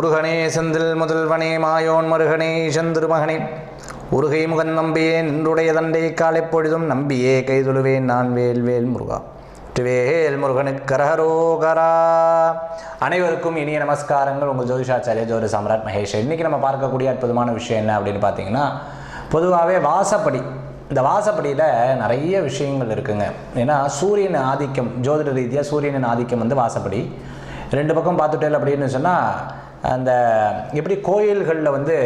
முருகனே செந்தில் முதல்வனே மாயோன் மருகனே செந்திருமகனே. உருகை முகன் நம்பியே நின்றுடைய தண்டை காலைப்பொழுதும் நம்பியே. கைதொழுவேன் நான் வேல் வேல் முருகா. வேல் முருகனுக்கு கரஹரோகரா. அனைவருக்கும் இனிய நமஸ்காரங்கள். உங்கள் ஜோதிஷாச்சாரிய ஜோதி சாம்ராட் மகேஷ். இன்றைக்கி நம்ம பார்க்கக்கூடிய அற்புதமான விஷயம் என்ன அப்படின்னு பார்த்தீங்கன்னா பொதுவாகவே வாசப்படி. இந்த வாசப்படியில் நிறைய விஷயங்கள் இருக்குங்க. ஏன்னா சூரியன் ஆதிக்கம் ஜோதிட ரீதியாக சூரியனின் ஆதிக்கம் வந்து வாசப்படி. ரெண்டு பக்கம் பார்த்துட்டேன் அப்படின்னு சொன்னால் அந்த எப்படி கோயில்களில் வந்து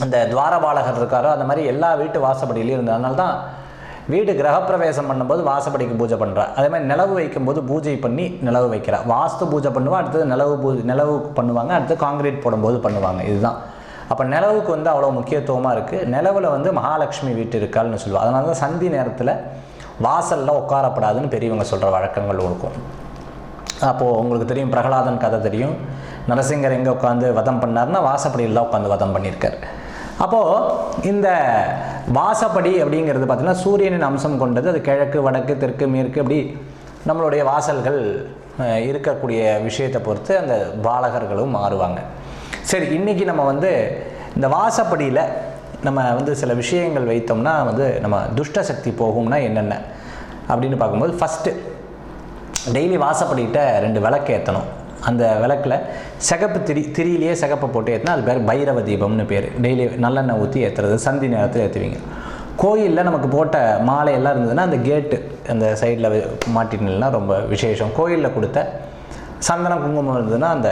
அந்த துவாரபாலகர் இருக்காரோ அந்த மாதிரி எல்லா வீட்டு வாசப்படியிலையும் இருந்தது அதனால தான் வீடு கிரகப்பிரவேசம் பண்ணும்போது வாசப்படிக்கு பூஜை பண்ணுறா அதே மாதிரி நிலவு வைக்கும்போது பூஜை பண்ணி நிலவு வைக்கிறா. வாஸ்து பூஜை பண்ணுவான் அடுத்தது நிலவு பூஜை நிலவு பண்ணுவாங்க அடுத்து காங்கிரீட் போடும்போது பண்ணுவாங்க. இதுதான். அப்போ நிலவுக்கு வந்து அவ்வளோ முக்கியத்துவமாக இருக்குது நிலவில் வந்து மகாலட்சுமி வீட்டு இருக்காள்னு சொல்லுவாள் அதனால தான் சந்தி நேரத்தில் வாசலில் உட்காரப்படாதுன்னு பெரியவங்க சொல்கிற வழக்கங்கள் இருக்கும் அப்போது உங்களுக்கு தெரியும் பிரகலாதன் கதை தெரியும். நரசிங்கர் எங்கே உட்காந்து வதம் பண்ணார்னா வாசப்படியில் தான் உட்காந்து வதம் பண்ணியிருக்கார் அப்போது இந்த வாசப்படி அப்படிங்கிறது பார்த்திங்கன்னா சூரியனின் அம்சம் கொண்டது. அது கிழக்கு வடக்கு தெற்கு மேற்கு அப்படி நம்மளுடைய வாசல்கள் இருக்கக்கூடிய விஷயத்தை பொறுத்து அந்த பாலகர்களும் மாறுவாங்க. சரி இன்றைக்கி நம்ம வந்து இந்த வாசப்படியில் நம்ம வந்து சில விஷயங்கள் வைத்தோம்னா வந்து நம்ம துஷ்ட சக்தி போகும்னா என்னென்ன அப்படின்னு பார்க்கும்போது ஃபஸ்ட்டு டெய்லி வாசப்படிக்கிட்ட ரெண்டு விளக்கு ஏற்றணும் அந்த விளக்கில் சிகப்பு திரி திரியிலேயே சிகப்பை போட்டு ஏற்றினா அது பேர் பைரவ தீபம்னு பேர். டெய்லி நல்லெண்ணெய் ஊற்றி ஏற்றுறது சந்தி நேரத்தில் ஏற்றுவீங்க கோயிலில் நமக்கு போட்ட மாலையெல்லாம் இருந்ததுன்னா அந்த கேட்டு அந்த சைடில் மாட்டினா ரொம்ப விசேஷம். கோயிலில் கொடுத்த சந்தனம் குங்குமம் இருந்ததுன்னா அந்த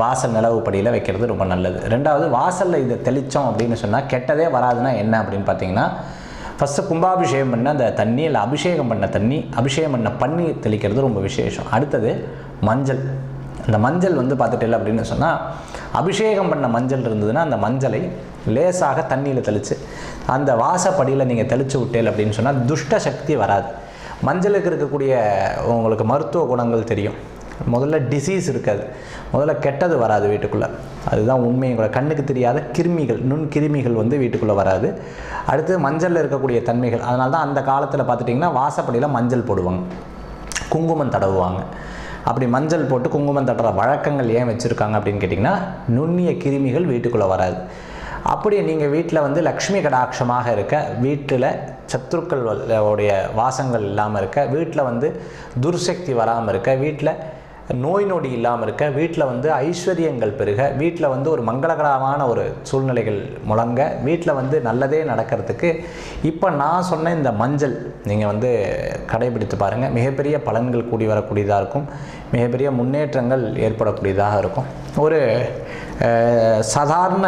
வாசல் நிலவு படியில் வைக்கிறது ரொம்ப நல்லது. ரெண்டாவது வாசலில் இதை தெளித்தோம் அப்படின்னு சொன்னால் கெட்டதே வராதுன்னா என்ன அப்படின்னு பார்த்தீங்கன்னா ஃபஸ்ட்டு கும்பாபிஷேகம் பண்ண அந்த தண்ணி இல்லை அபிஷேகம் பண்ண தண்ணி அபிஷேகம் பண்ண பண்ணி தெளிக்கிறது ரொம்ப விசேஷம். அடுத்தது மஞ்சள். அந்த மஞ்சள் வந்து பார்த்துட்டு அப்படின்னு சொன்னால் அபிஷேகம் பண்ண மஞ்சள் இருந்ததுன்னா அந்த மஞ்சளை லேசாக தண்ணியில் தெளித்து அந்த வாசப்படியில் நீங்கள் தெளித்து விட்டேல் அப்படின்னு சொன்னால் துஷ்ட சக்தி வராது. மஞ்சளுக்கு இருக்கக்கூடிய உங்களுக்கு மருத்துவ குணங்கள் தெரியும். முதல்ல டிசீஸ் இருக்காது. முதல்ல கெட்டது வராது வீட்டுக்குள்ளே. அதுதான் உண்மையும் கூட. கண்ணுக்கு தெரியாத கிருமிகள் நுண் கிருமிகள் வந்து வீட்டுக்குள்ளே வராது. அடுத்து மஞ்சளில் இருக்கக்கூடிய தன்மைகள். அதனால தான் அந்த காலத்தில் பார்த்துட்டிங்கன்னா வாசப்படியில் மஞ்சள் போடுவாங்க. குங்குமம் தடவுவாங்க. அப்படி மஞ்சள் போட்டு குங்குமம் தட்டுற வழக்கங்கள் ஏன் வச்சுருக்காங்க அப்படின்னு கேட்டிங்கன்னா நுண்ணிய கிருமிகள் வீட்டுக்குள்ளே வராது. அப்படி நீங்கள் வீட்டில் வந்து லக்ஷ்மி கடாட்சமாக இருக்க வீட்டில் சத்துருக்கள் வ- உடைய வாசங்கள் இல்லாமல் இருக்க வீட்டில் வந்து துர்சக்தி வராமல் இருக்க வீட்டில் நோய் நொடி இல்லாமல் இருக்க வீட்டில் வந்து ஐஸ்வர்யங்கள் பெருக வீட்டில் வந்து ஒரு மங்களகரமான ஒரு சூழ்நிலைகள் முழங்க வீட்டில் வந்து நல்லதே நடக்கிறதுக்கு இப்போ நான் சொன்ன இந்த மஞ்சள் நீங்கள் வந்து கடைபிடித்து பாருங்கள் மிகப்பெரிய பலன்கள் கூடி வரக்கூடியதாக இருக்கும். மிகப்பெரிய முன்னேற்றங்கள் ஏற்படக்கூடியதாக இருக்கும். ஒரு சாதாரண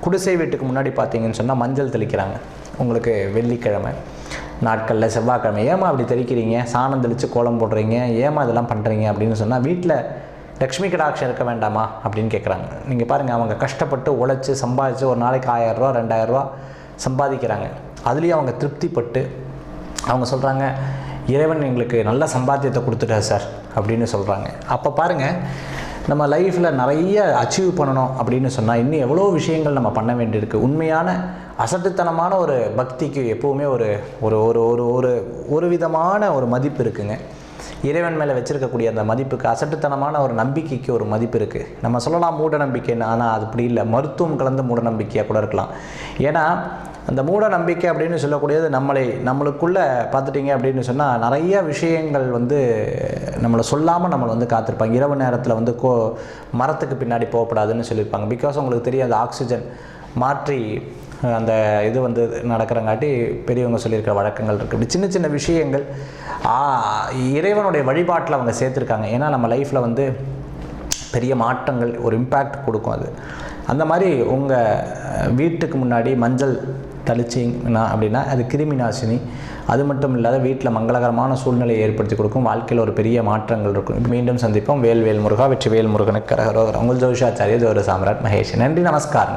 குடிசை வீட்டுக்கு முன்னாடி பார்த்தீங்கன்னு சொன்னால் மஞ்சள் தெளிக்கிறாங்க. உங்களுக்கு வெள்ளிக்கிழமை. நாட்களில் செவ்வாய்க்கிழமை ஏமா அப்படி தெளிக்கிறீங்க சாணம் தெளித்து கோலம் போடுறீங்க? ஏமா இதெல்லாம் பண்ணுறீங்க அப்படின்னு சொன்னால் வீட்டில் லக்ஷ்மி கடாட்சம் இருக்க வேண்டாமா? அப்படின்னு கேட்குறாங்க நீங்கள் பாருங்கள் அவங்க கஷ்டப்பட்டு உழைச்சி சம்பாதிச்சு ஒரு நாளைக்கு ஆயிரரூவா ரெண்டாயிரரூவா சம்பாதிக்கிறாங்க. அதுலேயும் அவங்க திருப்திப்பட்டு அவங்க சொல்கிறாங்க இறைவன் எங்களுக்கு நல்ல சம்பாத்தியத்தை கொடுத்துட்டார் சார் அப்படின்னு சொல்கிறாங்க அப்போ பாருங்கள் நம்ம லைஃப்பில் நிறைய அச்சீவ் பண்ணணும் அப்படின்னு சொன்னால் இன்னும் எவ்வளோ விஷயங்கள் நம்ம பண்ண வேண்டியிருக்கு. உண்மையான அசட்டுத்தனமான ஒரு பக்திக்கு எப்போவுமே ஒரு ஒரு ஒரு ஒரு ஒரு ஒரு விதமான ஒரு மதிப்பு இருக்குங்க. இறைவன் மேலே வச்சுருக்கக்கூடிய அந்த மதிப்புக்கு அசட்டுத்தனமான ஒரு நம்பிக்கைக்கு ஒரு மதிப்பு இருக்குது நம்ம சொல்லலாம் மூட நம்பிக்கைன்னு ஆனால் அது அப்படி இல்லை. மருத்துவம் கலந்த மூட நம்பிக்கையாக கூட இருக்கலாம். ஏன்னா அந்த மூட நம்பிக்கை அப்படின்னு சொல்லக்கூடியது நம்மளை நம்மளுக்குள்ளே பார்த்துட்டிங்க அப்படின்னு சொன்னால் நிறைய விஷயங்கள் வந்து நம்மளை சொல்லாமல் நம்மளை வந்து காத்திருப்பாங்க. இரவு நேரத்தில் வந்து கோ மரத்துக்கு பின்னாடி போகக்கூடாதுன்னு சொல்லியிருப்பாங்க. பிகாஸ் உங்களுக்கு தெரியாது ஆக்சிஜன் மாற்றி அந்த இது வந்து நடக்கிறங்காட்டி பெரியவங்க சொல்லியிருக்கிற வழக்கங்கள் இருக்குது இப்படி சின்ன சின்ன விஷயங்கள் இறைவனுடைய வழிபாட்டில் அவங்க சேர்த்துருக்காங்க. ஏன்னா நம்ம லைஃப்பில் வந்து பெரிய மாற்றங்கள் ஒரு இம்பேக்ட் கொடுக்கும் அது. அந்த மாதிரி உங்கள் வீட்டுக்கு முன்னாடி மஞ்சள் தெளிச்சிங்கன்னா அப்படின்னா அது கிருமி நாசினி அது மட்டும் இல்லாத வீட்டில் மங்களகரமான சூழ்நிலையை ஏற்படுத்தி கொடுக்கும். வாழ்க்கையில் ஒரு பெரிய மாற்றங்கள் இருக்கும். மீண்டும் சந்திப்போம். வேல் வேல் முருகா வெற்றி வேல் முருகனுக்கு கரகரோகர் உங்கள் ஜோஷாச்சாரிய ஜோர சாம்ராட் மகேஷ். நன்றி நமஸ்காரங்கள்.